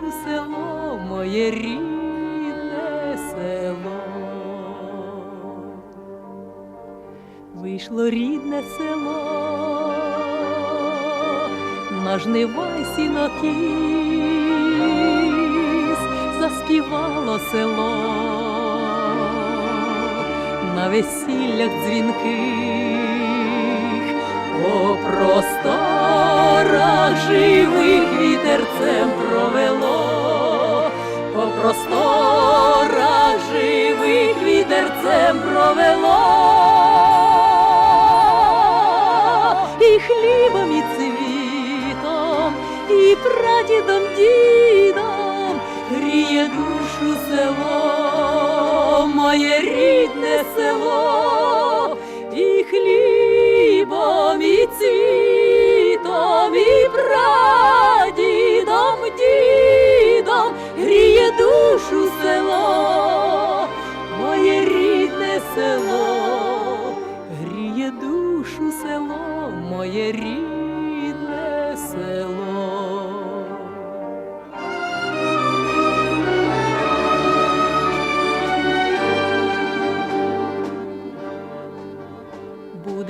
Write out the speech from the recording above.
душу село, моє рідне село. Вийшло рідне село, на жнива й сінокіс, заспівало село, на весіллях дзвінких, по просторах живих вітерцем прадідом, дідом гріє душу село, моє рідне село, і хлібом, і цвітом, і прадідом,